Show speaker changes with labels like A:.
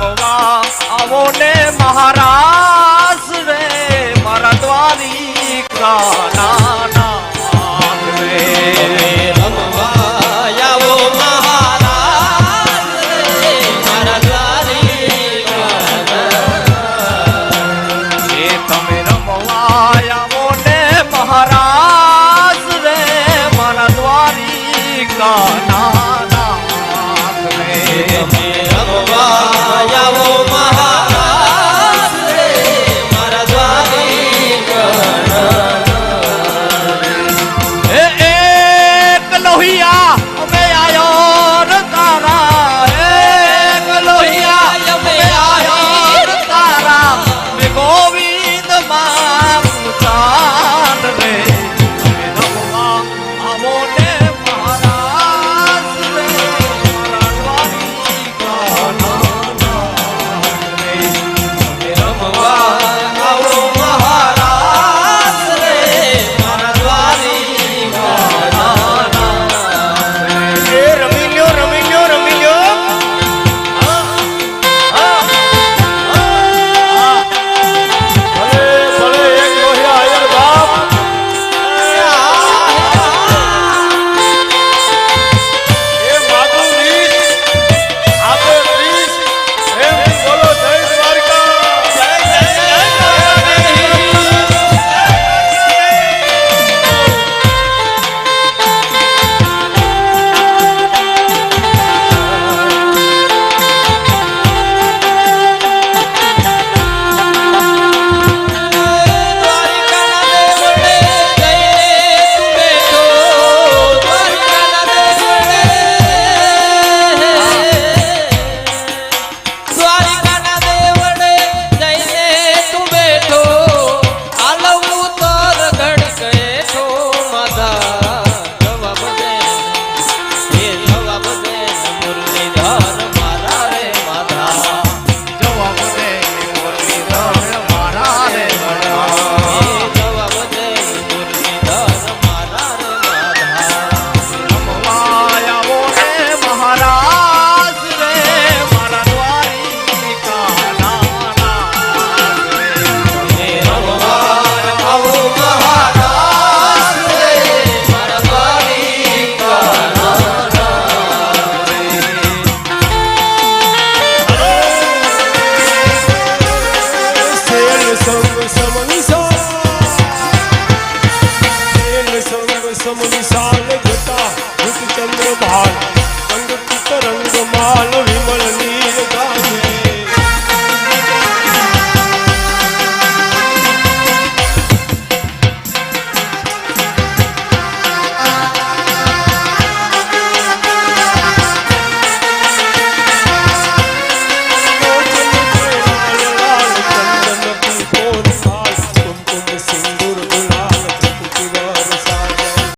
A: રમવા આવો ને મહારાજ રે મારા દ્વારિકા નાના રે
B: રમવા આવો મહારાજ રે, મારા દ્વારી
A: એ તમે રમવા આવો ને મહારાજ રે મારા દ્વારી નાના રે
B: તમે somos.